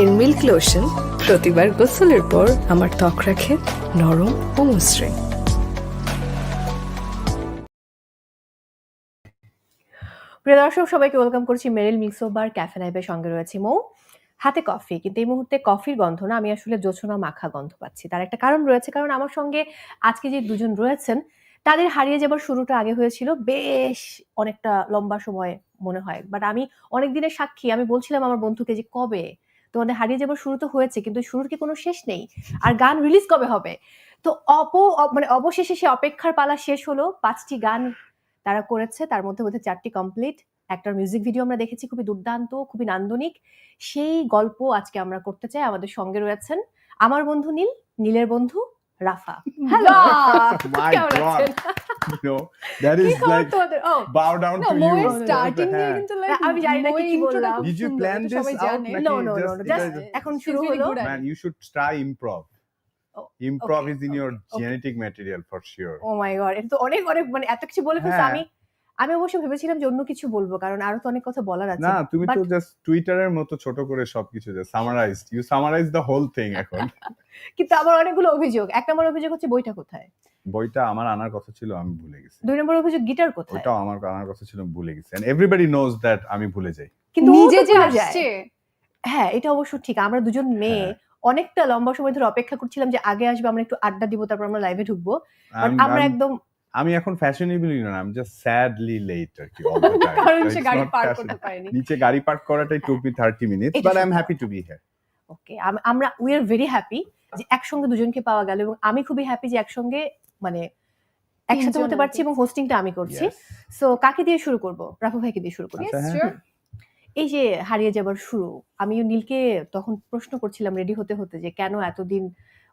এর milk lotion প্রতিবার গোসলের পর আমার ত্বক রাখে নরম ও মসৃণ প্রিয় দর্শক, সবাইকে ওয়েলকাম করছি মেরিল মিক্সো বার ক্যাফে লাইভের সঙ্গে রয়েছে মৌ। হাতে কফি কিন্তু এই মুহূর্তে কফির গন্ধ না, আমি আসলে জোছনা মাখা গন্ধ পাচ্ছি। তার একটা কারণ রয়েছে, কারণ আমার সঙ্গে আজকে যে দুজন রয়েছেন তাদের হারিয়ে যাবার শুরুটা আগে হয়েছিল বেশ অনেকটা লম্বা সময় মনে হয়। বাট আমি অনেক দিনের সাক্ষী, আমি বলছিলাম আমার বন্ধুকে যে, কবে? তোমাদের হারিয়ে যাবার শুরু তো হয়েছে, কিন্তু শুরুর কি কোনো শেষ নেই? আর গান রিলিজ কবে হবে? তো অপ মানে অবশেষে সে অপেক্ষার পালা শেষ হলো। পাঁচটি গান তারা করেছে, তার মধ্যে মধ্যে চারটি কমপ্লিট একটার মিউজিক ভিডিও আমরা দেখেছি, খুবই দুর্দান্ত, খুবই নান্দনিক। সেই গল্প আজকে আমরা করতে চাই। আমাদের সঙ্গে রয়েছেন আমার বন্ধু নীল, নীলের বন্ধু রাফা হ্যালো My কেমন God. আছেন? you know that কি is খবর like তোমাদের? ও, bow down No, to Mo you is starting হ্যাঁ। দিয়ে কিন্তু like আমি জানি না কি Mo কি বললাম। introটা খুব Did you সুন্দর, plan এটা this সবাই out জানে। নাকি no, no, no, just no, এটা just just- এখন She's শুরু really হলো good at man you should try improv Oh, improv okay. is in your Okay. genetic material for sure oh my God এটা তো অনেক অনেক মানে এত কিছু বলে ফেলছে হ্যাঁ। আমি আমি অবশ্য ভেবেছিলাম যে অন্য কিছু বলব কারণ আরও তো অনেক কথা বলার আছে। না তুমি তো জাস্ট টুইটারের মতো ছোট করে সবকিছু যে summarized you summarize the whole thing এখন। কিন্তু আমার অনেকগুলো অভিযোগ এক নম্বর অভিযোগ হচ্ছে বইটা কোথায়? বইটা আমার আনার কথা ছিল আমি ভুলে গেছি। দুই নম্বর অভিযোগ গিটার কোথায়? ওটাও আমার আনার কথা ছিল ভুলে গেছি। এন্ড এভরিবডি নোজ দ্যাট আমি ভুলে যাই। কিন্তু নিজে যে আসছে। হ্যাঁ এটা অবশ্য ঠিক আমরা দুজন মেয়ে হ্যাঁ। অনেকটা লম্বা সময় ধরে অপেক্ষা করছিলাম যে আগে আসবে আমরা একটু আড্ডা দিব তারপর আমরা লাইভে ঢুকবো। আমরা একদম আমি এখন ফ্যাশনেবলি না আমি জাস্ট স্যাডলি লেট আর কি. কারণ সে গাড়ি not পার fashion. করতে পারেনি নিচে গাড়ি পার্ক করাটাই took me thirty minutes but I am happy to be here okay আমরা উই আর ভেরি হ্যাপি যে একসঙ্গে দুজনকে পাওয়া গেল এবং আমি খুবই হ্যাপি যে একসঙ্গে মানে একসাথে হতে পারছি। এবং হোস্টিংটা আমি করছি সো কাকে দিয়ে শুরু করব রাফু ভাইকে দিয়ে শুরু করি আচ্ছা, হ্যাঁ। এই যে হারিয়ে যাবার শুরু আমি নীলকে তখন প্রশ্ন করছিলাম রেডি হতে হতে যে কেন এতদিন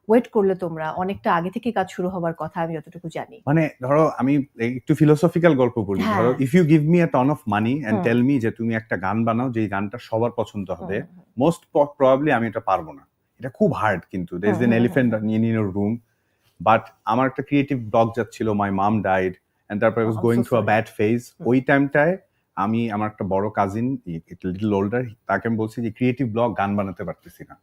ওয়েট করলে তোমরা অনেকটা আগে থেকে কাজ শুরু হবার কথা আমি যতটুকু জানি। মানে ধরো আমি একটু ফিলোসফিক্যাল গল্প বলি। হ্যাঁ। ধরো if you give me a ton of money and. Tell me যে তুমি একটা গান বানাও যে গানটা সবার পছন্দ হবে মোস্ট প্রবাবলি আমি এটা পারব না। এটা খুব হার্ড কিন্তু। There is an elephant in in room but আমার একটা ক্রিয়েটিভ ব্লগ যাচ্ছিল মাই মাম ডাইড এন্ড তারপর was going through a bad phase ওই টাইমটায় আমি আমার একটা বড় কাজিন লিটল ওল্ডার তাকে আমি বলছি যে ক্রিয়েটিভ ব্লগ গান বানাতে পারতেছি না।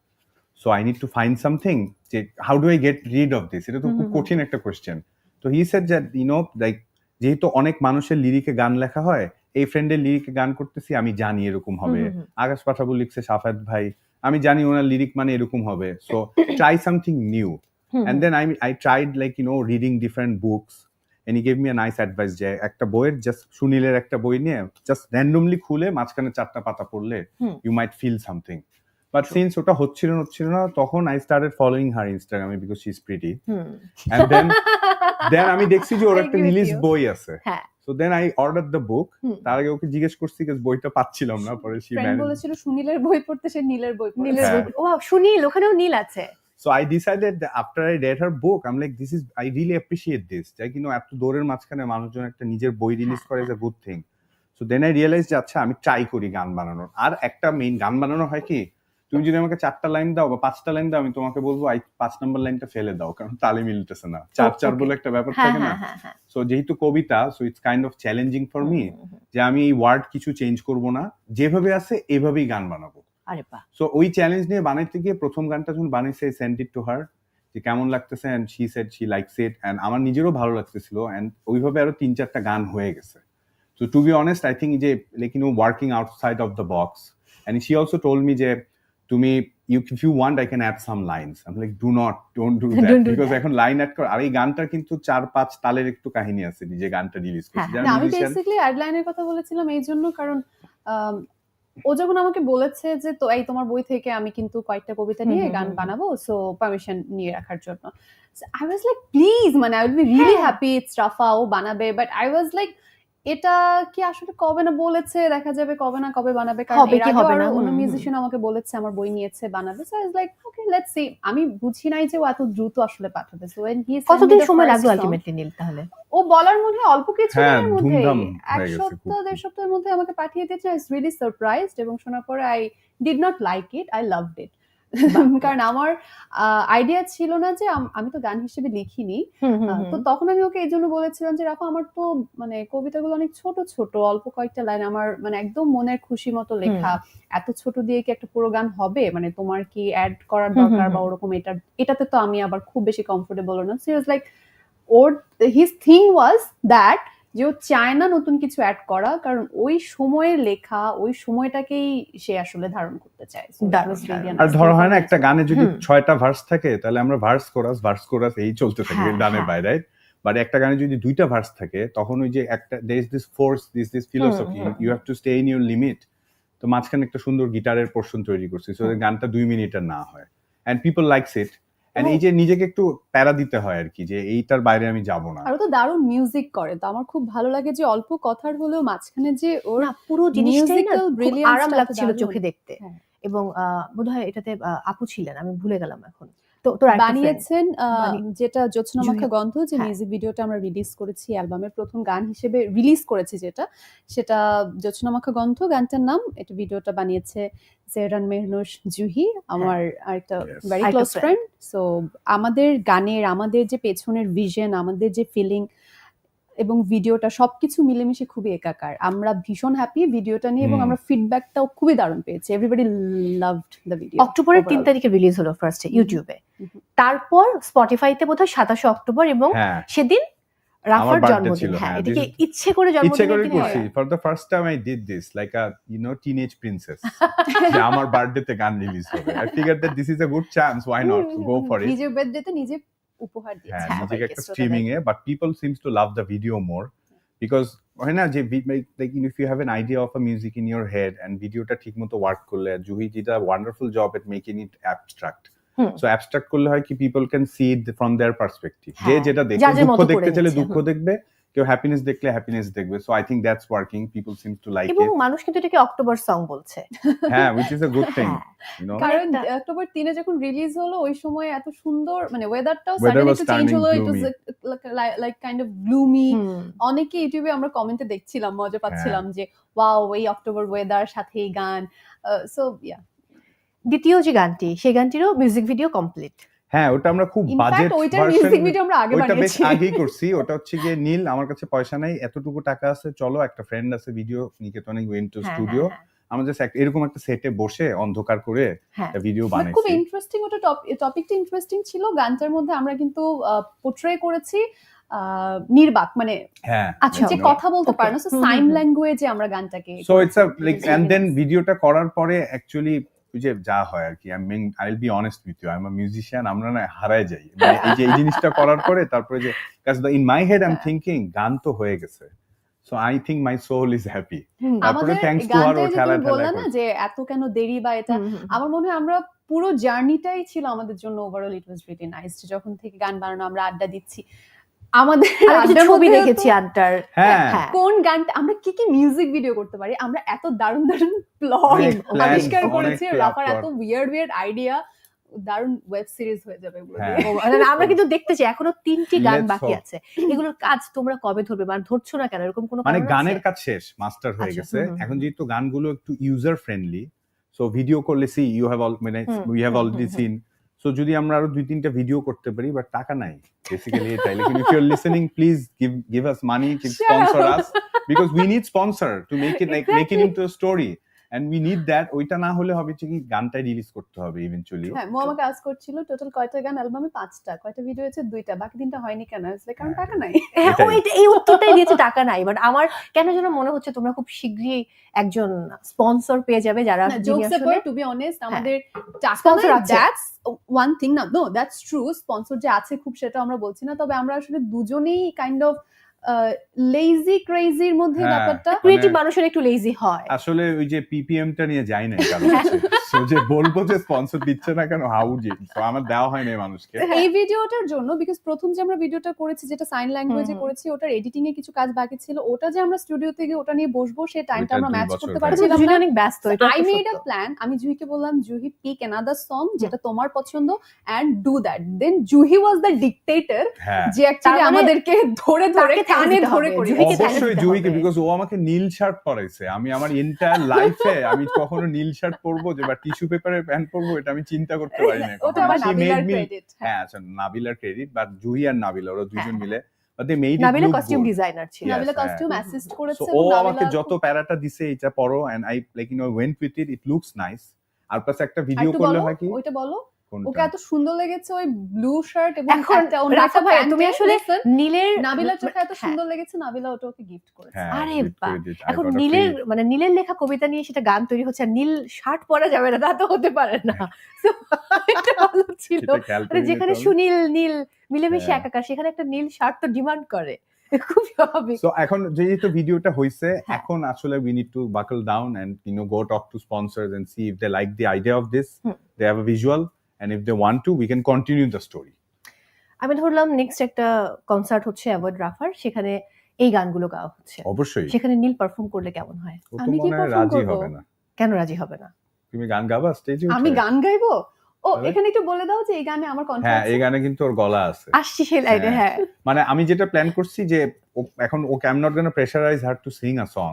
So I need to find something যে how do I get rid of this এটা তো খুব কঠিন একটা কোয়েশ্চেন তো হি সেড যে ইউ নো লাইক যেহেতু অনেক মানুষের লিরিকে গান লেখা হয় এই ফ্রেন্ডের লিরিকে গান করতেছি আমি জানি এরকম হবে। আকাশ পাঠাবো লিখছে সাফাত ভাই আমি জানি ওনার লিরিক মানে এরকম হবে। So try something new hmm, and then I I tried like you know reading different books and he gave me a nice advice যে একটা বইয়ের জাস্ট সুনীলের একটা বই নিয়ে জাস্ট র্যান্ডমলি খুলে মাঝখানে চারটা পাতা পড়লে। You might feel something but since ওটা হচ্ছিল না হচ্ছিল না তখন আই স্টার্টেড ফলোইং হার ইনস্টাগ্রামে because she is pretty. And then then আমি দেখছি যে ওর একটা রিলিজ. বই আছে। হ্যাঁ। So then I order the book. তার আগে ওকে জিজ্ঞেস করছি যে বইটা পাচ্ছিলাম না পরে সি ফ্রেন্ড বলেছিল সুনীলের বই পড়তে সে নীলের বই নীলের হ্যাঁ। বই- ও সুনীল ওখানেও নীল আছে। So I decided that after I read her book, I'm like, this is I really appreciate this. Like, you know, এত দৌড়ের মাঝখানে মানুষজন একটা নিজের বই রিলিজ করে is a good thing so then I realize যে আচ্ছা আমি ট্রাই করি গান বানানোর। আর একটা মেইন গান বানানো হয় কি? তুমি যদি আমাকে চারটা লাইন দাও বা পাঁচটা লাইন দাও আমি তোমাকে বলব আই পাঁচ নাম্বার লাইনটা ফেলে দাও কারণ তালে মিলতেছে না। চার চার বলে একটা ব্যাপার হ্যাঁ থাকে না? হ্যাঁ হ্যাঁ হ্যাঁ। সো যেহেতু কবিতা so it's kind of challenging for me. যে আমি এই ওয়ার্ড কিছু চেঞ্জ করব না। যেভাবে আছে এভাবেই গান বানাবো। সো ওই চ্যালেঞ্জ নিয়ে বানাইতে গিয়ে প্রথম গানটা যখন বানাইছে সেন্ড ইট টু হার যে কেমন লাগতেছে and she said she likes it and আমার নিজেরও ভালো লাগতেছিল অ্যান্ড ওইভাবে আরও তিন চারটা গান হয়ে গেছে। So to be honest I think যে like you know working outside of the box and she also told me যে তুমি you if you want I can add some lines আমি like do not don't do that Don't do because এখন line add কর আর এই গানটার কিন্তু চার পাঁচ তালের একটু কাহিনী আছে যে গানটা রিলিজ করছে। হ্যাঁ, না আমি বেসিক্যালি অ্যাডলাইনের কথা বলেছিলাম এই জন্য কারণ ও যখন আমাকে বলেছে যে তো এই তোমার বই থেকে আমি কিন্তু কয়েকটা কবিতা নিয়ে গান বানাবো সো পারমিশন নিয়ে রাখার জন্য। আই ওয়াজ লাইক প্লিজ মানে আই উইল বি রিয়েলি হ্যাঁ। হ্যাপি স্টাফা ও বানাবে। বাট আই ওয়াজ লাইক এটা কি আসলে কবে না বলেছে? দেখা যাবে কবে না কবে বানাবে কারণ হবে এর কি হবে না। মিউজিশিয়ান আমাকে বলেছে আমার বই নিয়েছে বানাবে। So was like okay let's see আমি বুঝি নাই যে ও এত দ্রুত আসলে পাঠাবে। So when he sent me কতদিন সময় লাগল আলটিমেটলি নীল তাহলে? ও বলার মনে হয় অল্প কিছু হ্যাঁ, দিনের মধ্যে এক খুব সপ্তাহ দেড় সপ্তাহের মধ্যে আমাকে পাঠিয়ে দিয়েছে। আই লিলি সারপ্রাইজড এবং শোনার পরে I did not like it I loved it কারণ আমার আইডিয়া ছিল না যে আমি তো গান হিসেবে লিখিনি। তো তখন আমি ওকে এই জন্য বলেছিলাম যে রাফা আমার তো মানে কবিতাগুলো অনেক ছোট ছোট অল্প কয়েকটা লাইন আমার মানে একদম মনের খুশি মতো লেখা। এত ছোট দিয়ে কি একটা পুরো গান হবে? মানে তোমার কি অ্যাড করার দরকার বা ওরকম এটা এটাতে তো আমি আবার খুব বেশি কমফোর্টেবল না। সো ইজ লাইক ওর হিজ থিং ওয়াজ দ্যাট যে ও চায় না নতুন কিছু অ্যাড করা কারণ ওই সময়ের লেখা ওই সময়টাকেই সে আসলে ধারণ করতে চায়। আর ধরো হয় না একটা গানে যদি ছয়টা ভার্স থাকে তাহলে আমরা ভার্স কোরাস ভার্স কোরাস এই চলতে থাকে হ্যাঁ, গানের হ্যাঁ। বাইরে বাট একটা গানে যদি দুইটা ভার্স থাকে তখন ওই যে একটা is this force this this philosophy you have to stay in your limit তো মাঝখানে একটা সুন্দর গিটারের পোর্শন তৈরি করছি সো। গানটা দুই মিনিটের না হয়। And people likes it and এই যে নিজেকে একটু প্যারা দিতে হয় আর কি যে এইটার বাইরে আমি যাব না। আর তো দারুণ মিউজিক করে। তো আমার খুব ভালো লাগে যে অল্প কথার হলেও মাঝখানে যে ওর পুরো জিনিসটাই না আরাম লাগছিল চোখে দেখতে। হ্যাঁ। এবং আহ, বোধহয় এটাতে আহ, আপু ছিলেন আমি ভুলে গেলাম এখন। তো। বানিয়েছেন যেটা জ্যোৎস্নমাখা গন্ধ যে হ্যাঁ। মিউজিক ভিডিওটা আমরা রিলিজ করেছি অ্যালবামের প্রথম গান হিসেবে রিলিজ করেছি যেটা সেটা জ্যোৎস্না মাখা গন্ধ গানটার নাম এটা ভিডিওটা বানিয়েছে জেরান মেহনুস জুহি আমার একটা. ভেরি ক্লোজ ফ্রেন্ড সো আমাদের গানের আমাদের যে পেছনের ভিজন আমাদের যে ফিলিং এবং ভিডিওটা সবকিছু মিলেমিশে খুবই একাকার। আমরা ভীষণ হ্যাপি ভিডিওটা নিয়ে এবং আমরা ফিডব্যাকটাও খুবই দারুণ পেয়েছি। এভরিবডি লাভড দ্য ভিডিও অক্টোবরের তিন তারিখে রিলিজ হলো ফার্স্টে ইউটিউবে তারপর স্পটিফাইতে বোধহয় সাতাশে অক্টোবর এবং হ্যাঁ। সেদিন রাফার জন্মদিন। ছিল, হ্যাঁ হ্যাঁ, এদিকে ইচ্ছে করে ইচ্ছে করে করছি। For the first time I did this like a you know teenage princess যে আমার বার্থডে তে গান রিলিজ হবে। I figure that this is a good chance why not go for it নিজের বার্থডেতে নিজে উপহার দিয়েছে হ্যাঁ হ্যাঁ, একটা streaming A but people seems to love the video more because হয় না যে like if you have an idea of a music in your head ভিডিওটা ঠিক মতো ওয়ার্ক করলে জুহি যেটা wonderful job at making it abstract. So abstract করলে হয় কি people can see it from their perspective যে হ্যাঁ, যেটা দেখে দুঃখ দেখতে চাইলে দুঃখ দেখবে কেউ হ্যাপিনেস দেখলে হ্যাপিনেস দেখবে। So I think that's working people seems to like এবং ইট মানুষ কিন্তু এটাকে অক্টোবর সং বলছে। হ্যাঁ which is a good thing. You know কারণ অক্টোবর তিনে যখন রিলিজ হলো ওই সময় এত সুন্দর মানে ওয়েদারটাও সাডেনলি একটু চেঞ্জ হলো it was like kind of gloomy. অনেকে ইউটিউবে আমরা কমেন্টে দেখছিলাম মজা হ্যাঁ। পাচ্ছিলাম যে ওয়াও এই অক্টোবর ওয়েদার সাথে এই গান। সো ইয়া দ্বিতীয় যে গানটি সেই গানটিরও মিউজিক ভিডিও কমপ্লিট হ্যাঁ ওটা আমরা খুব বাজেট ওইটার মিউজিক ভিডিও আমরা আগে ওইটা বেশ আগেই করছি। ওটা হচ্ছে গিয়ে নীল আমার কাছে পয়সা নাই এতটুকু টাকা আছে চলো একটা ফ্রেন্ড আছে ভিডিও নিকেতনে ওয়েন টু স্টুডিও আমরা জাস্ট এরকম একটা সেটে বসে অন্ধকার করে হ্যাঁ। একটা ভিডিও But খুব ইন্টারেস্টিং ওটা টপিকটা ইন্টারেস্টিং ছিল। গানটার মধ্যে আমরা কিন্তু পোট্রে করেছি নির্বাক মানে হ্যাঁ আচ্ছা, যে কথা বলতে. পারে না সো সাইন ল্যাঙ্গুয়েজে আমরা গানটাকে so it's like and then ভিডিওটা করার পরে অ্যাকচুয়ালি ওই যে যা হয় আর কি I mean I will be honest with you I am a musician আমরা না হারায় যাই। মানে এই যে এই জিনিসটা করার পরে তারপরে যে কাজ in my head I am thinking গান তো হয়ে গেছে। So I think my soul is happy তারপরে ও যে ঠেলায় তুমি বললে ঠেলায় না যে এত কেন দেরি বা এটা। আমার মনে হয় আমরা পুরো জার্নিটাই ছিল আমাদের জন্য overall it was really nice যখন থেকে গান বানানো আমরা আড্ডা দিচ্ছি। আমাদের ছবি দেখেছি আনটার। হ্যাঁ। হ্যাঁ। কোন গানটা আমরা কি কি মিউজিক ভিডিও করতে পারি? আমরা এত দারুণ দারুণ প্লট আবিষ্কার করেছি রাফার এত উইয়ার্ড উইয়ার্ড আইডিয়া দারুণ ওয়েব সিরিজ হয়ে যাবে এগুলো হ্যাঁ। মানে আমরা কিন্তু দেখতে চাই এখনও তিনটি গান বাকি আছে। এগুলোর কাজ তোমরা কবে ধরবে? মানে ধরছো না কেন? এরকম কোনো মানে গানের? কাজ শেষ মাস্টার হয়ে আচ্ছা, গেছে। এখন। যেহেতু গানগুলো একটু ইউজার ফ্রেন্ডলি সো ভিডিও করলে সি ইউ হ্যাভ অল মানে we have already seen so যদি আমরা আরও দুই তিনটা ভিডিও করতে পারি বাট টাকা নাই বেসিক্যালি এটাই লেকিন if you are listening please give give us money sponsor us because we need sponsor to make it like make it into a story and we need that ওইটা না হলে হবে কি গানটাই রিলিজ করতে হবে ইভেনচুয়ালি হ্যাঁ মো আমাকে আজ করছিল টোটাল কয়টা গান অ্যালবামে পাঁচটা? কয়টা ভিডিও আছে দুইটা। বাকি তিনটা হয়নি কেন? লাইক কারণ টাকা নাই। হ্যাঁ। এটা- এই উত্তরটাই দিয়েছে টাকা নাই। বাট আমার কেন যেন মনে হচ্ছে তোমরা খুব শীঘ্রই একজন স্পন্সর পেয়ে যাবে যারা জোকস আসলে টু বি অনেস্ট আমাদের টাকা আছে। দ্যাটস ওয়ান থিং না নো দ্যাটস ট্রু স্পন্সর যে আছে খুব সেটা আমরা বলছি না। তবে আমরা আসলে দুজনেই কাইন্ড অফ লেজি ক্রেজির মধ্যে হ্যাঁ। ব্যাপারটা? ক্রিয়েটিভ মানে- মানুষের একটু লেজি হয়। আসলে ওই যে পিপিএম টা নিয়ে যাই না কারণ সো যে বলব যে স্পন্সর দিচ্ছে না কেন হাউ জি তো আমার দেওয়া হয় না মানুষকে। এই ভিডিওটার জন্য বিকজ প্রথম যে আমরা ভিডিওটা করেছি যেটা সাইন ল্যাঙ্গুয়েজে করেছি ওটার এডিটিং এ কিছু কাজ বাকি ছিল। ওটা যে আমরা স্টুডিওতে গিয়ে ওটা নিয়ে বসবো সেই টাইমটা আমরা ম্যাচ করতে। পারছিলাম না। অনেক ব্যস্ত আই মেড আ প্ল্যান আমি জুহিকে বললাম জুহি পিক অ্যানাদার সং যেটা তোমার পছন্দ and do that then Juhi was the dictator হ্যাঁ। যে অ্যাকচুয়ালি মানে আমাদেরকে ধরে ধরে কানে ধরে করি। অবশ্যই বিকজ ও আমাকে নীল শার্ট পরাইছে। আমি আমার এন্টায়ার লাইফে আমি কখনো নীল শার্ট পরবো যে বা টিস্যু পেপারের প্যান্ট পরবো এটা আমি চিন্তা করতে পারি না ওটা আমার নাবিলার ক্রেডিট হ্যাঁ। আচ্ছা নাবিলার ক্রেডিট বাট জুহি আর নাবিলা ওরা দুজন হ্যাঁ, মিলে। But they made it Nabila costume designer ছিল। নাবিলা হ্যাঁ। কস্টিউম অ্যাসিস্ট করেছে ও আমাকে যত প্যারাটা দিছে এটা পরো and I like you know went with it it looks nice R plus একটা ভিডিও করলে হয় কি ওইটা বলো। ওকে এত সুন্দর লেগেছে ওই ব্লু শার্ট এবং এখন একটা অন্য একটা ভাইয়া, তুমি আসলে নীলের নাবিলার চোখে এত হ্যাঁ, সুন্দর লেগেছে নাবিলা ওটা ওকে গিফট করেছে। হ্যাঁ, আরে বাহ। এখন নীলের মানে নীলের লেখা কবিতা নিয়ে সেটা গান তৈরি হচ্ছে আর নীল শার্ট পরা যাবে না তা তো হতে পারে না। এটা ভালো ছিল। যেখানে সুনীল নীল মিলেমিশে হ্যাঁ। একাকার সেখানে একটা নীল শার্ট তো ডিমান্ড করে। খুব স্বাভাবিক। সো এখন যেহেতু ভিডিওটা হয়েছে হ্যাঁ। এখন আসলে we need to buckle down and you know go talk to sponsors and see if they like the idea of this. They have a visual and if they want to we can continue the story আমি ধরলাম next একটা concert হচ্ছে award রাফার সেখানে এই গানগুলো গাওয়া হচ্ছে। অবশ্যই। সেখানে নীল পারফর্ম করলে কেমন হয়? আমি কি perform রাজি? হবে না। কেন রাজি হবে না? তুমি গান গাবা? স্টেজে আমি গান গাইবো? ও এখানে একটু বলে দাও যে এই গানে আমার কন্ঠ হ্যাঁ এই গানে কিন্তু ওর গলা আছে। আসছি সেই লাইনে হ্যাঁ। হ্যাঁ। মানে আমি যেটা প্ল্যান করছি যে এখন ও am not gonna pressurize her to sing a song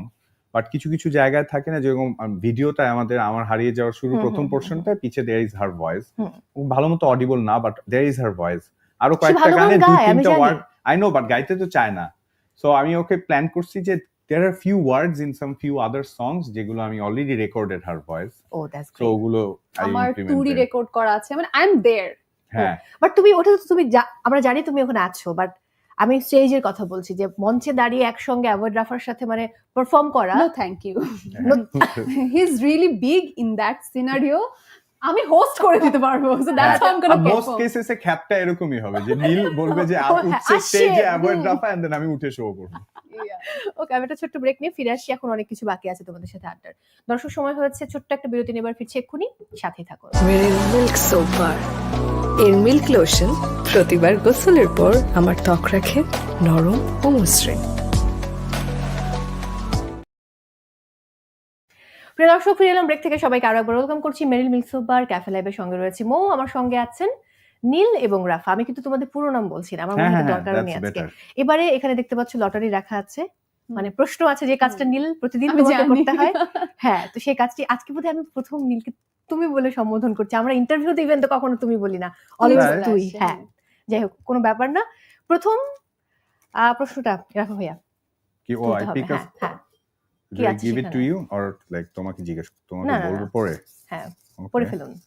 but কিছু কিছু জায়গায় থাকে না যেরকম ভিডিওটা আমাদের আমার হারিয়ে যাওয়ার শুরু প্রথম পোর্শনটা পিছে দেয়ার ইজ হার ভয়েস। ভালো মতো অডিবল না but there is her voice আরও কয়েকটা গানে দুই তিনটা ওয়ার্ড আই নো বাট গাইতে তো চায় না। সো আমি ওকে প্ল্যান করছি যে there are few words in some few other songs যেগুলো আমি already recorded her voice O that's so ওগুলো আমার টুরি. রেকর্ড করা আছে মানে আই এম দেয়ার হ্যাঁ। বাট তুমি ওটা তো তুমি আমরা জানি তুমি ওখানে আছো বাট আমি স্টেজের কথা বলছি যে মঞ্চে দাঁড়িয়ে একসঙ্গে অ্যাওয়ার্ড রাফার সাথে মানে পারফর্ম করা no thank you. He is really big in that scenario আমি হোস্ট করে দিতে পারব so that's how I am gonna most কেসেসে খ্যাপটা এরকমই হবে যে নীল বলবে যে হ্যাঁ, উঠছে স্টেজে অ্যাভয়েড। রাফা এন্ড দেন আমি উঠে শো করব। ওকে আমি একটা ছোট্ট ব্রেক নিয়ে ফিরে আসি এখন অনেক কিছু বাকি আছে তোমাদের সাথে আড্ডার। দর্শক সময় হয়েছে ছোট্ট একটা বিরতি নেবার ফিরছে এক্ষুনি সাথেই থাকো। মিল্ক সোপ বার এর মিল্ক লোশন প্রতিবার গোসলের পর আমার ত্বক রাখে নরম ও মসৃণ। প্রিয় দর্শক ফিরে এলাম ব্রেক থেকে। সবাইকে আরও একবার ওয়েলকাম করছি। মেরিল সোপ ক্যাফে লাইভের সঙ্গে রয়েছে মৌ। আমার সঙ্গে আছেন নীল এবং রাফা। আমি কিন্তু তোমাদের পুরো নাম বলছি না আমার মনে হ্যাঁ হয় হ্যাঁ দরকারও নেই আজকে। এবারে এখানে দেখতে পাচ্ছ লটারি রাখা আছে। মানে প্রশ্ন আছে যে কাজটা নীল প্রতিদিন করতে হয়? হ্যাঁ তো সেই কাজটি আজকে বোধহয় আমি প্রথম নীলকে তুমি বলে সম্বোধন করছি। আমরা ইন্টারভিউতে ইভেন তো কখনো তুমি বলি না। অলওয়েজ তুই হ্যাঁ। যাই হোক কোনো ব্যাপার না। প্রথম আহ, প্রশ্নটা রাখো ভাইয়া কি? ও আই হবে, পিক হ্যাঁ হ্যাঁ। কি আছে give it to you or like তোমাকে জিজ্ঞেস তোমাকে না, না, বলব পরে? হ্যাঁ পড়ে ফেলুন।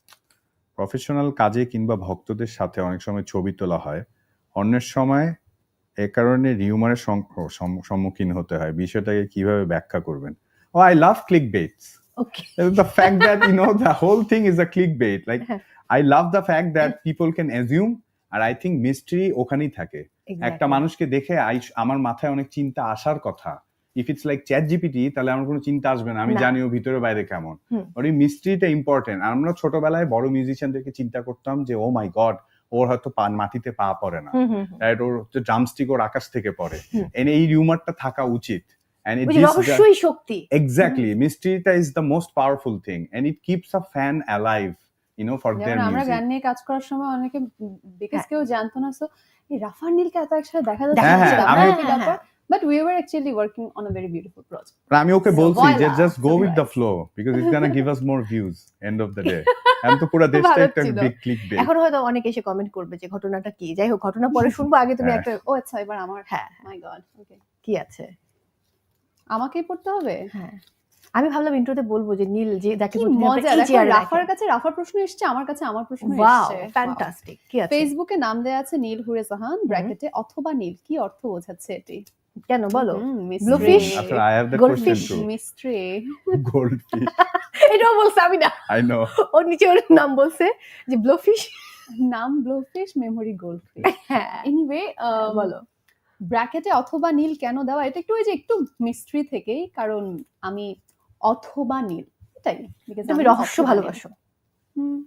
প্রফেশনাল কাজে কিংবা ভক্তদের সাথে অনেক সময় ছবি তোলা হয়। অন্যের সময় এ কারণে রিউমারের সম্মুখীন হতে হয়। বিষয়টাকে কীভাবে ব্যাখ্যা করবেন? ও I love click baits the fact that you know the whole thing is a clickbait like i love the fact that people can assume আর আই থিঙ্ক মিস্ট্রি ওখানেই থাকে। একটা মানুষকে দেখে আই- আমার মাথায় অনেক চিন্তা আসার কথা। If it's like chat GPT তাহলে আমার কোনো চিন্তা আসবে না আমি না। জানি ও ভিতরে বাইরে কেমন। ওর এই মিস্ট্রিটা ইম্পর্টেন্ট আমরা ছোটবেলায় বড় মিউজিশিয়ানদেরকে চিন্তা করতাম যে ও মাই গড ওর হয়তো পান মাটিতে পা পড়ে না। রাইট ওর হচ্ছে ড্রামস্টিক ওর আকাশ থেকে পড়ে। এন্ড এই রিউমারটা থাকা উচিত। And it Shakti. For their যেমন আমরা গান নিয়ে কাজ করার সময় অনেকে বিকজ হ্যাঁ। কেউ জানতো না সো এই রাফার নীলকে এত একসাথে দেখা হ্যাঁ, যাচ্ছে হ্যাঁ, আমি- we were actually working on a very beautiful project আর আমি ওকে So, বলছি যে just go with the surprise. flow because it's gonna give us more views end of the day. আমি তো পুরো দেশটা একটা ছিল। বিগ ক্লিক বেট এখন হয়তো অনেকে এসে কমেন্ট করবে যে ঘটনাটা কি? যাই হোক ঘটনা পরে শুনব আগে তুমি হ্যাঁ। একটা ও আচ্ছা এবার আমার হ্যাঁ। মাই গড ওকে কি আছে? আমাকেই পড়তে হবে? হ্যাঁ। আমি ভাবলাম ইন্ট্রোতে বলব যে নীল যে মজা দেখো চেয়ারে রাফার কাছে রাফার প্রশ্ন এসেছে আমার কাছে আমার প্রশ্ন এসেছে। ফ্যান্টাস্টিক কি আছে? ফেসবুকে নাম দেয়া আছে নীল হুরে জাহান ব্র্যাকেটে অথবা নীল কি অর্থ বোঝাচ্ছে এটি? কেন বলো. আচ্ছা have that Goldfish. question too. Mystery Goldfish. এটাও বলছে আমি না। I know. ওর নিচে ওর নাম বলছে যে ব্লোফিশ নাম ব্লোফিশ মেমোরি গোল্ডফিশ হ্যাঁ। এনিওয়ে বলো। ব্র্যাকেটে অথবা নীল কেন দেওয়া? এটা একটু ওই যে একটু মিস্ট্রি থেকেই কারণ আমি অথবা নীল এটাই তুমি আমি রহস্য ভালোবাসো। হুম,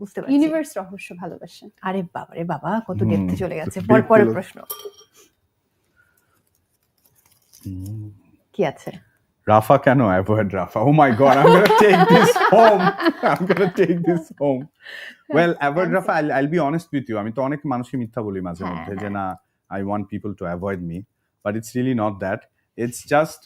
বুঝতে পারছি। ইউনিভার্স রহস্য ভালোবাসে। আরে বাবা রে বাবা কত ডেপথে চলে গেছে। পর পরের প্রশ্ন। কি আছে Rafa কেন avoid Rafa? Oh my god, I'm gonna take this home. I'm gonna take this home. Well, avoid Rafa, I'll, I'll be honest with you. আমি তো অনেক মানুষকে মিথ্যা বলি মাঝে হ্যাঁ, মধ্যে যে হ্যাঁ। না I want people to avoid me but it's really not that it's just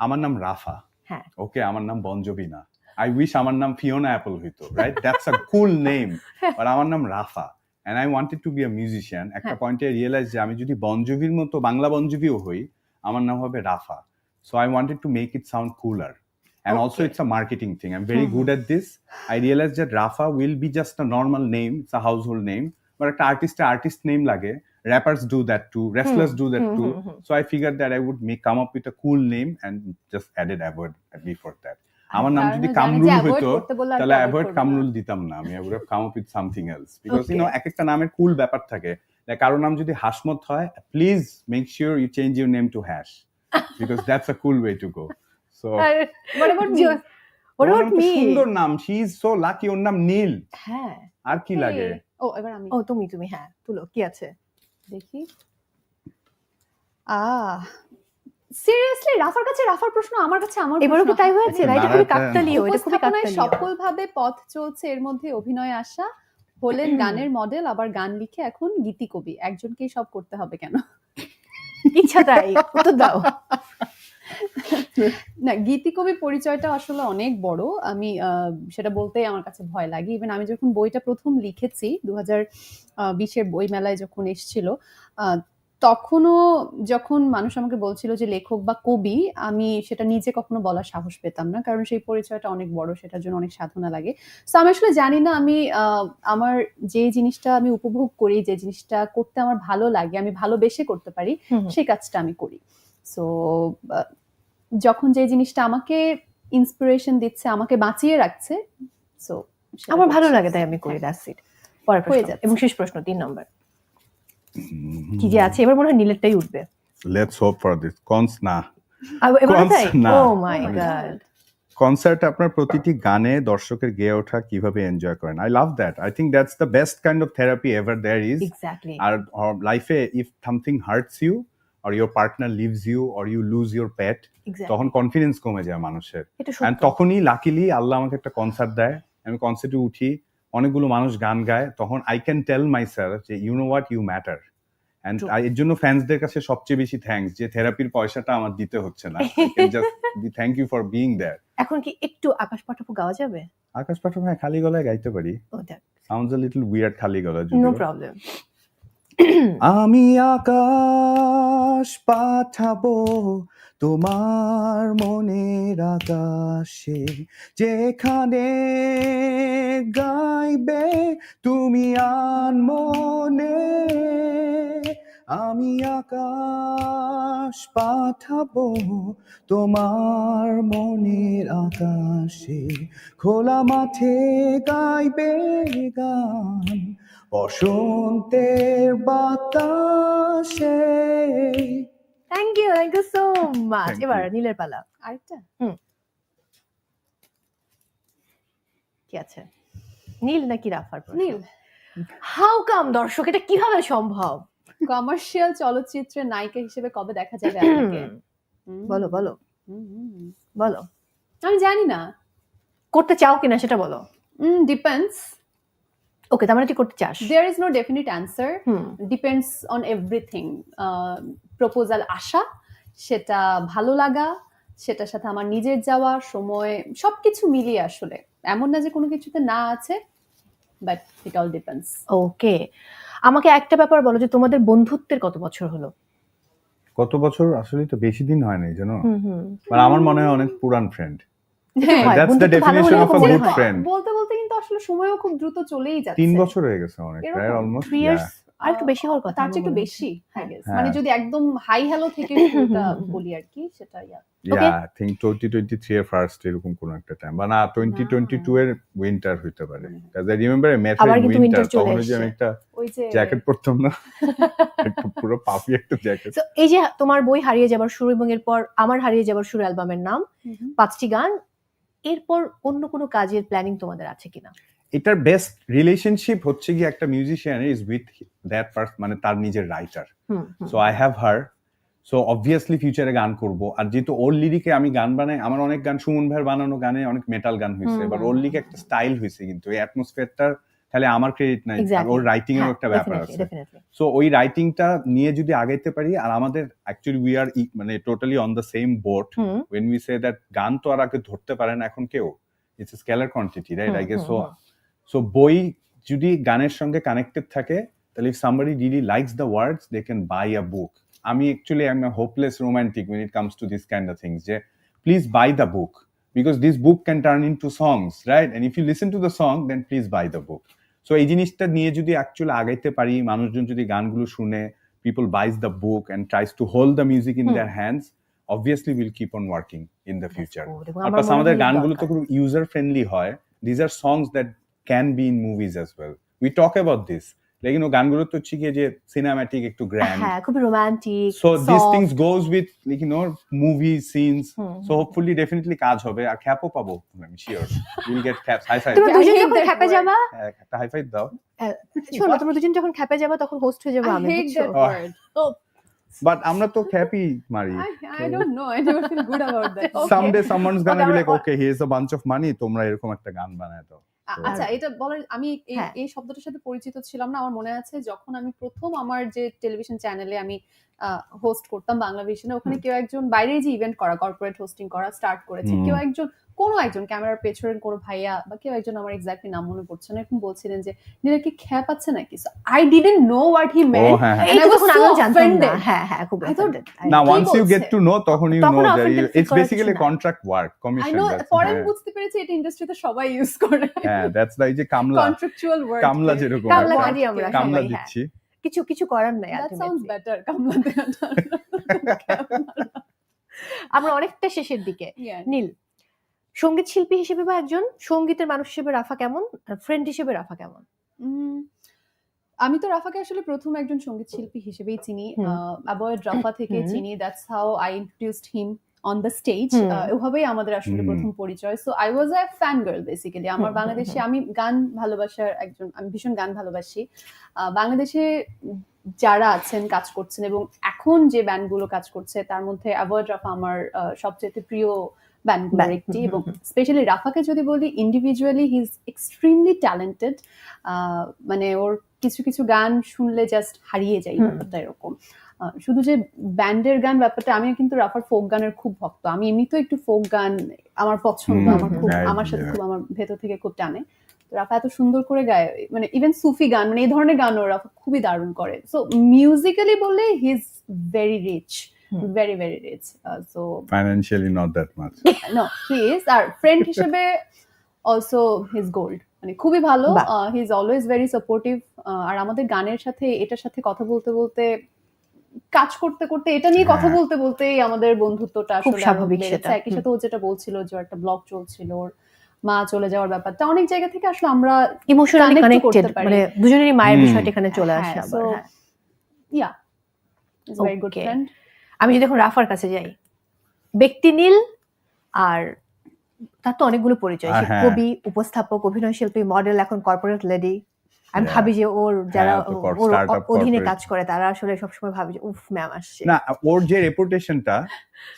আমার নাম রাফা হ্যাঁ ওকে আমার নাম বনজবি না আই উইশ আমার নাম ফিওনা অ্যাপল হইতো right that's a cool name but আমার নাম Rafa and I wanted to be a musician একটা হ্যাঁ। পয়েন্টে রিয়েলাইজ যে আমি যদি বনজবির মতো বাংলা বনজবিও হই আমার নাম হবে Rafa. So I wanted to make it sound cooler also Okay. A marketing thing I am very hmm, good at this I realize that Rafa will be just a normal name it's a household name but একটা আর্টিস্টের artist name লাগে rappers do that too wrestlers do that hmm, too hmm, hmm. So I figured that I would make come up with a cool name and just added avoid before that. আমার নাম যদি কামরুল করতে বললে আর তাহলে avoid Kamrul দিতাম না আমি I would have come up with something else because you know এক একটা নামের কুল ব্যাপার থাকে। কারও নাম যদি হাসমত হয় please make sure you change your name to Hash because that's a cool way to go so What about me? What about me? সুন্দর নাম শি ইজ সো লাকি ওর নাম নীল। হ্যাঁ। আর কি লাগে? ও এবার আমি। ও তুমি তুমি হ্যাঁ তুলো কি আছে? দেখি। আহ সিরিয়াসলি রাফার কাছে রাফার প্রশ্ন আমার কাছে আমার এবারও কি তাই হয়েছে এটা খুবই কাকতালীয় এটা খুবই কাকতালীয়। সফলভাবে পথ চলছে এর মধ্যে অভিনয় আসা হলেন গানের মডেল আবার গান লিখে এখন গীতি কবি একজনকেই সব করতে হবে কেন? ইচ্ছা তাই তো দাও। না গীতি কবি পরিচয়টা আসলে অনেক বড়। আমি আহ, সেটা বলতে আমার কাছে ভয় লাগে। ইভেন আমি যখন বইটা প্রথম লিখেছি দু হাজার বিশের বই মেলায় যখন এসছিল তখনও যখন মানুষ আমাকে বলছিল যে লেখক বা কবি আমি সেটা নিজে কখনো বলার সাহস পেতাম না। কারণ সেই পরিচয়টা অনেক বড় সেটার জন্য অনেক সাধনা লাগে। তো আমি আসলে জানি না আমি আমার যে জিনিসটা আমি উপভোগ করি যে জিনিসটা করতে আমার ভালো লাগে আমি ভালোবেসে করতে পারি। সেই কাজটা আমি করি। সো যখন যে জিনিসটা আমাকে ইন্সপিরেশন দিচ্ছে আমাকে বাঁচিয়ে রাখছে সো আমার ভালো লাগে তাই আমি করি দ্যাটস ইট পরের হয়ে প্রশ্ন। এবং শেষ প্রশ্ন তিন নম্বর। কি যে আছে এবার মনে হয় নীলেরটাই উঠবে। Let's hope for this cons না। ও মাই গড কনসার্টে আপনার প্রতিটি গানে দর্শকের গেয়ে ওঠা কীভাবে এনজয় করেন? I love that I think that's the best kind of therapy ever there is আর লাইফে if something hurts you or your partner leaves you or you lose your pet তখন কনফিডেন্স কমে যায় মানুষের। তখনই লাকিলি আল্লাহ আমাকে একটা concert দেয়। আমি কনসার্টে উঠি। অনেকগুলো মানুষ গান গায় তখন I can tell myself যে you know what you matter and এর জন্য ফ্যান্সদের কাছে সবচেয়ে বেশি থ্যাঙ্কস যে থেরাপির পয়সাটা আমার দিতে হচ্ছে না। Thank you for being there এখন কি একটু আকাশ পাঠাবো গাওয়া যাবে? আকাশ পাঠক হ্যাঁ খালি গলায় গাইতে পারি। সাউন্ডস আ লিটল উইয়ার্ড খালি গলা নো প্রবলেম আমি আকাশ পাঠাবো তোমার মনের আকাশে, যেখানে গাইবে তুমি আন মনে। আমি আকাশ পাঠাবো তোমার মনের আকাশে, খোলা মাঠে গাইবে গান। বসন্তের বাতাসে। Thank you thank you so much এবার নীলের পালা। আরেকটা? কি আছে? নীল নাকি রাফার নীল। হাউ কাম দর্শক এটা কীভাবে সম্ভব? কমার্শিয়াল চলচ্চিত্রের নায়িকা হিসেবে কবে দেখা যাবে আপনাকে হুম। বলো বলো। হুম, হুম, হুম। বলো। আমি জানি না। করতে চাও কিনা সেটা বলো। ডিপেন্ডস ওকে তার মানে তুই করতে চাস? There is no definite answer depends on everything proposal আসা সেটা ভালো লাগা সেটার সাথে আমার নিজের যাওয়া সময় সবকিছু মিলিয়ে আসলে। এমন না যে কোনো কিছুতে না আছে but it all depends okay আমাকে একটা ব্যাপার বলো যে তোমাদের বন্ধুত্বের কত বছর হলো? কত বছর? আসলে তো বেশি দিন হয় নাই জানো? হুম হুম। মানে আমার মনে হয় অনেক পুরান ফ্রেন্ড of a এরকম good হয়। friend. বলতে বলতে কিন্তু আসলে সময়ও খুব দ্রুত চলেই যাচ্ছে। তিন বছর হয়ে গেছে অনেক প্রায় অলমোস্ট থ্রি ইয়ার্স আর একটু বেশি হওয়ার কথা তার চেয়ে একটু আমার বেশি I guess। হ্যাঁ। মানে যদি একদম হাই হ্যালো থেকে বলি আর কি সেটা. Yeah I think twenty twenty three এর ফার্স্ট এরকম কোন একটা টাইম বা না টোয়েন্টি টোয়েন্টি টু এর উইন্টার হইতে পারে। কাজ আই রিমেম্বার মেথড আবার উইন্টার তখন যে আমি একটা জ্যাকেট পরতাম না পুরো পাপি একটা জ্যাকেট এই যে তোমার বই হারিয়ে যাবার শুরু এবং এরপর আমার হারিয়ে যাবার শুরু অ্যালবামের নাম। পাঁচটি গান এরপর অন্য কোনো কাজের প্ল্যানিং তোমাদের আছে কিনা? এটার বেস্ট রিলেশনশিপ হচ্ছে কি একটা musician is with that purse মানে তার নিজের writer. So I have her so obviously ফিউচারে গান করব। আর যেহেতু ওর লিরিকে আমি গান বানাই আমার অনেক গান সুমন ভাইয়ের বানানো গানে অনেক মেটাল গান হয়েছে। এবার ওর। লিরিকে একটা স্টাইল হয়েছে কিন্তু এই অ্যাটমসফিয়ারটার তাহলে আমার ক্রেডিট নাই ওর রাইটিং এর হ্যাঁ, একটা ব্যাপার আছে. সো ওই রাইটিংটা নিয়ে যদি আগাইতে পারি আর আমাদের অ্যাকচুয়ালি উই আর মানে totally on the same boat when we say that গান তো আর আগে ধরতে পারে না এখন কেউ it's a scalar quantity right I guess so so বই যদি গানের সঙ্গে কানেক্টেড থাকে তাহলে if somebody really likes the words they can buy a book আমি actually I am hopeless romantic when it comes to this kind of things যে please buy the book because this book can turn into songs right? And if you listen to the song then please buy the book. So এই জিনিসটা নিয়ে যদি actually আগাইতে পারি মানুষজন যদি গানগুলো শুনে people buys the book and tries to hold the music in. Their hands obviously will keep on working in the future R plus আমাদের গানগুলো তো খুব ইউজার ফ্রেন্ডলি হয়। These are songs that can be in movies as well we talk about this লেকিন ও গানগুলো তো হচ্ছে যে সিনেম্যাটিক একটু গ্র্যান্ড হ্যাঁ খুবই romantic so this things goes with like you know movie scenes so hopefully definitely কাজ হবে। আর খ্যাপও পাবো আমি শিওর উইল গেট খ্যাপ হাই ফাইভ তুমি দুজন যখন খ্যাপে. যাবা একটা হাই ফাইভ দাও। শোনো তোমরা দুজন যখন খ্যাপে যাবা তখন হোস্ট হয়ে যাব আমি বাট আমরা তো খ্যাপই মারি আমরা- like okay here's a bunch of money তোমরা এরকম একটা গান বানায় দাও। আ- আচ্ছা এটা বলার আমি এই হ্যাঁ। এই শব্দটার সাথে পরিচিত ছিলাম না আমার মনে আছে যখন আমি প্রথম আমার যে টেলিভিশন চ্যানেলে আমি হোস্ট করতাম বাংলাদেশে ওখানে কেউ একজন বাইরে যে ইভেন্ট করা কর্পোরেট হোস্টিং করা স্টার্ট করেছে কেউ একজন কোনো একজন ক্যামেরার পেছনের কোনো ভাইয়া বা কেউ একজন আমার এক্স্যাক্টলি নাম মনে পড়ছে না এরকম বলছিলেন যে নীলা কি খ্যাপ আছে নাকি? I didn't know what he meant হ্যাঁ হ্যাঁ। তখন so জানতাম না। হ্যাঁ হ্যাঁ খুব. না you get বলছে? to know তখন you তখন know that offended you- feel it's করার basically কিছু না। contract work আই নো পরে বুঝতে পেরেছি এটা ইন্ডাস্ট্রিতে সবাই ইউজ করে। হ্যাঁ দ্যাটস লাইক যে কামলা কন্ট্রাকচুয়াল ওয়ার্ড কামলা যেরকম কামলা আমরা কামলা হ্যাঁ। দিচ্ছি। কিছু কিছু করার নাই। বেটার কামলা আমরা অনেকটা শেষের দিকে। নীল সংগীত শিল্পী হিসেবে বা একজন? সঙ্গীতের মানুষ হিসেবে রাফা কেমন? ফ্রেন্ড হিসেবে রাফা কেমন? আমি তো রাফাকে আসলে প্রথম একজন সংগীত শিল্পী হিসেবেই চিনি। অ্যাবয়েড রাফা থেকে চিনি that's how I introduced him on the stage ওভাবেই আমাদের আসলে প্রথম পরিচয়। So I was a fan girl basically আমার বাংলাদেশে আমি গান ভালোবাসার একজন আমি ভীষণ গান ভালোবাসি। আহ, বাংলাদেশে যারা আছেন কাজ করছেন এবং এখন যে ব্যান্ডগুলো কাজ করছে তার মধ্যে অ্যাভয়েড রাফা আমার আহ, সবচেয়ে প্রিয় ব্যান্ডগুলোর একটি এবং স্পেশালি রাফাকে যদি বলি individually he is extremely talented মানে ওর কিছু কিছু গান শুনলে জাস্ট হারিয়ে যাই ব্যাপারটা এরকম। শুধু যে ব্যান্ডের গান ব্যাপারটা আমি কিন্তু রাফার ফোক গানের খুব ভক্ত। আমি এমনিতেও একটু ফোক গান আমার পছন্দ আমার খুব আমার সাথে খুব আমার ভেতর থেকে খুব টানে। রাফা এত সুন্দর করে গায় মানে ইভেন সুফি গান মানে এই ধরনের গানও রাফা খুবই দারুণ করে। সো মিউজিক্যালি বললে he is very rich very very rich so financially not that much no he is R friend হিসেবে অলসো হিজ গোল্ড মানে খুবই ভালো। He is always very supportive আর আমাদের গানের সাথে এটার সাথে কথা বলতে বলতে কাজ করতে করতে এটা নিয়ে কথা হ্যাঁ। বলতে বলতেই আমাদের বন্ধুত্বটা খুব আসলে স্বাভাবিক সেটা। একই সাথে ও যেটা বলছিল যে একটা ব্লগ চলছিল ওর মা চলে যাওয়ার ব্যাপারটা অনেক জায়গা থেকে আসলে আমরা ইমোশনালি কানেক্টেড মানে দুজনেরই মায়ের বিষয়টা এখানে চলে আসে হ্যাঁ, আবার হ্যাঁ। Yeah is very good friend আমি যদি এখন রাফার কাছে যাই ব্যক্তি নীল আর তার তো অনেকগুলো পরিচয় হ্যাঁ। কবি উপস্থাপক অভিনয় শিল্পী মডেল এখন কর্পোরেট লেডি আমি ভাবি যে ওর যারা হ্যাঁ, কর- ওর অধীনে কাজ করে তারা আসলে সবসময় ভাবে যে উফ ম্যাম আসছে না ওর যে রেপুটেশনটা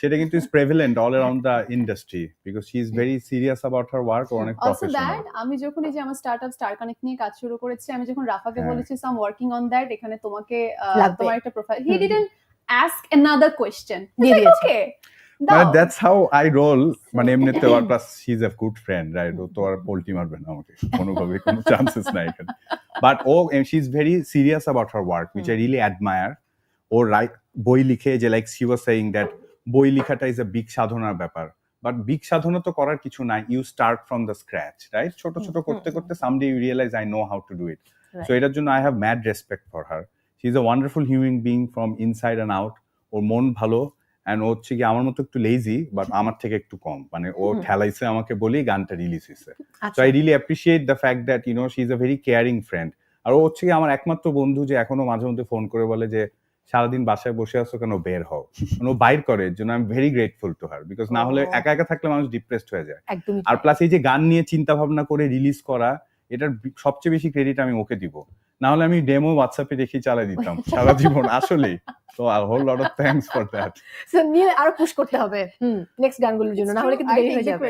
সেটা কিন্তু is prevalent all around the industry because she is very serious about her work অনেক অলসো প্রফেশনাল দ্যাট আমি যখন এই যে আমার স্টার্টআপ স্টার কানেক্ট নিয়ে কাজ শুরু করেছি আমি যখন রাফাকে হ্যাঁ। বলেছি সাম ওয়ার্কিং অন দ্যাট এখানে তোমাকে তোমার একটা প্রোফাইল হি। ডিডন্ট আস্ক দিয়ে দিয়েছে। ওকে মানে দ্যাটস হাউ আই রোল মানে এমনিতে আর plus she is a good friend right তো আর পোল্টি মারবে না আমাকে কোনোভাবে কোনো চান্সেস নাই এখানে। But oh she is very serious about her work which I really admire oh right বই লিখে যে like she was saying that বই লেখাটা ইজ এ বিগ সাধনার ব্যাপার। বাট বিগ সাধনা তো করার কিছু নাই you start from the scratch right ছোট ছোট করতে করতে someday you realize I know how to do it. So এটার জন্য I have mad respect for her she is a wonderful human being from inside and out ওর মন ভালো and ও হচ্ছে কি আমার মতো একটু লেজি বাট আমার থেকে একটু কম। মানে ও। ঠেলাইছে আমাকে বলেই গানটা রিলিজ হয়েছে। So I really appreciate the fact that you know she is a very caring friend আর ও হচ্ছে কি আমার একমাত্র বন্ধু যে এখনও মাঝে মধ্যে ফোন করে বলে যে সারাদিন বাসায় বসে আছো কেন? বের হও। মানে ও বাইর করে এর জন্য I am very grateful to her because না হলে একা একা থাকলে মানুষ ডিপ্রেসড হয়ে যায়। আর প্লাস এই যে গান নিয়ে চিন্তা ভাবনা করে রিলিজ করা এটার সবচেয়ে বেশি ক্রেডিট আমি ওকে দিব। না হলে আমি ডেমো হোয়াটসঅ্যাপে দেখি চালাই দিতাম সারা জীবন আসলে তো আর whole lot of thanks for that So, Neel আরও পুশ করতে হবে। হুম নেক্সট গানগুলোর জন্য না হলে কিন্তু দেরি হয়ে যাবে।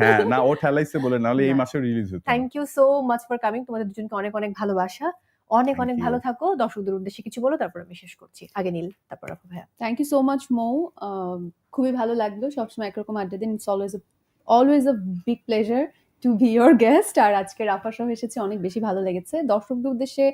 হ্যাঁ না ও ঠেলাইছে বলে না হলে এই মাসে রিলিজ হতো। Thank you so much for coming তোমাদের দুজনকে অনেক অনেক ভালোবাসা। অনেক অনেক ভালো থাকো। দর্শকদের উদ্দেশ্যে কিছু বলো তারপর আমি শেষ করছি। আগে নীল তারপর রাফা ভাইয়া। Thank you so much Mou. খুবই ভালো লাগল। সবসময় একরকম আড্ডা দিন। It's always always a big pleasure to be your guest আর আজকে রাফা সহ এসেছে অনেক বেশি ভালো লেগেছে। দর্শকদের উদ্দেশ্যে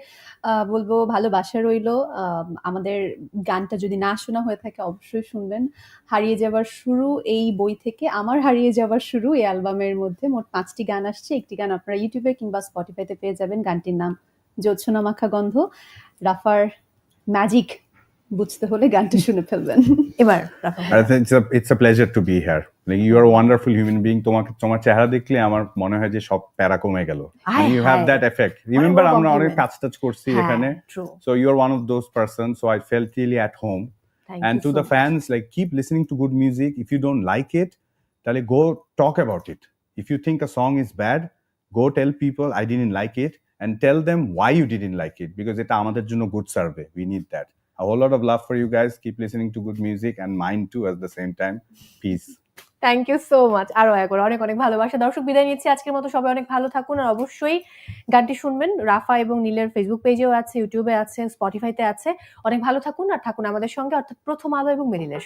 বলব ভালোবাসা রইল। আম, আমাদের গানটা যদি না শোনা হয়ে থাকে অবশ্যই শুনবেন। হারিয়ে যাবার শুরু এই বই থেকে। আমার হারিয়ে যাবার শুরু এই অ্যালবামের মধ্যে। মোট পাঁচটি গান আসছে। একটি গান আপনারা ইউটিউবে কিংবা স্পটিফাইতে পেয়ে যাবেন। গানটির নাম জোৎসনা মাখা গন্ধ। রাফার ম্যাজিক বুঝতে হলে গানটা শুনে ফেলবেন। এবার রাফা I ভাইয়া think it's a, it's Like you are wonderful human being. তোমাকে তোমার চেহারা দেখলে আমার মনে হয় যে সব প্যারা কমে গেল hi you have hi. That effect remember আমরা অনেক কাজ টাজ করছি এখানে so you are one of those person so I felt really at home thank and you to the fans like keep listening to good music if you don't like it তাহলে go talk about it if you think a song is bad go tell people i didn't like it and tell them why you didn't like it because এটা আমাদের জন্য good survey we need that a whole lot of love for you guys keep listening to good music and mine too at the same time peace thank you so much আরও একবার অনেক অনেক ভালোবাসা। দর্শক, বিদায় নিচ্ছি। আজকের মতো সবাই অনেক ভালো থাকুন আর অবশ্যই গানটি শুনবেন। রাফা এবং নীলের ফেসবুক পেজেও আছে ইউটিউবে আছে স্পটিফাইতে আছে। অনেক ভালো থাকুন আর থাকুন আমাদের সঙ্গে। অর্থাৎ প্রথম আলো এবং মেরিলের